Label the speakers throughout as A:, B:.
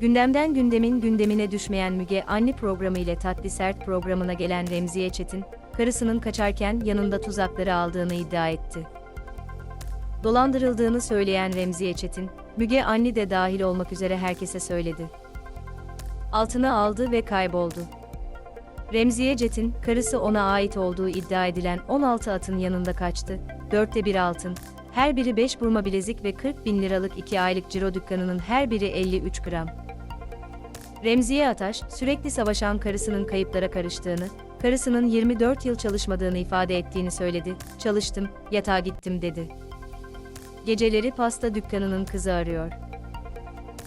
A: Gündemden gündemin gündemine düşmeyen Müge Anne programı ile Tatlı Sert programına gelen Remziye Çetin, karısının kaçarken yanında tuzakları aldığını iddia etti. Dolandırıldığını söyleyen Remziye Çetin, Müge Anne de dahil olmak üzere herkese söyledi. Altını aldı ve kayboldu. Remziye Çetin, karısı ona ait olduğu iddia edilen 16 atın yanında kaçtı, dörtte bir altın, her biri 5 burma bilezik ve 40 bin liralık 2 aylık ciro dükkanının her biri 53 gram. Remziye Ataş, sürekli savaşan karısının kayıplara karıştığını, karısının 24 yıl çalışmadığını ifade ettiğini söyledi, çalıştım, yatağa gittim dedi. Geceleri pasta dükkanının kızı arıyor.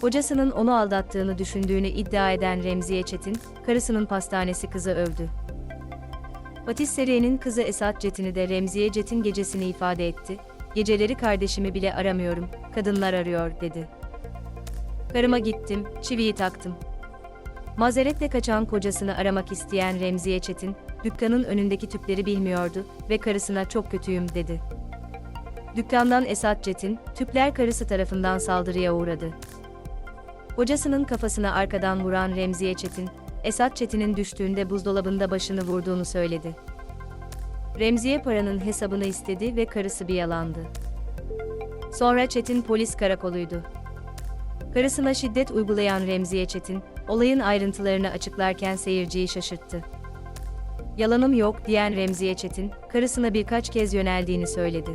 A: Kocasının onu aldattığını düşündüğünü iddia eden Remziye Çetin, karısının pastanesi kızı övdü. Patisserie'nin kızı Esat Çetin'i de Remziye Çetin gecesini ifade etti, geceleri kardeşimi bile aramıyorum, kadınlar arıyor dedi. Karıma gittim, çiviyi taktım. Mazeretle kaçan kocasını aramak isteyen Remziye Çetin, dükkanın önündeki tüpleri bilmiyordu ve karısına çok kötüyüm dedi. Dükkandan Esat Çetin, tüpler karısı tarafından saldırıya uğradı. Kocasının kafasına arkadan vuran Remziye Çetin, Esat Çetin'in düştüğünde buzdolabında başını vurduğunu söyledi. Remziye paranın hesabını istedi ve karısı bir yalandı. Sonra Çetin polis karakoluydu. Karısına şiddet uygulayan Remziye Çetin, olayın ayrıntılarını açıklarken seyirciyi şaşırttı. Yalanım yok diyen Remziye Çetin, karısına birkaç kez yöneldiğini söyledi.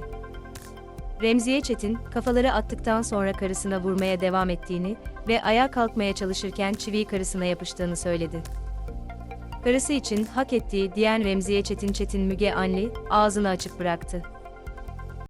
A: Remziye Çetin, kafaları attıktan sonra karısına vurmaya devam ettiğini ve ayağa kalkmaya çalışırken çiviyi karısına yapıştığını söyledi. Karısı için hak ettiği diyen Remziye Çetin Çetin Müge Anli, ağzını açık bıraktı.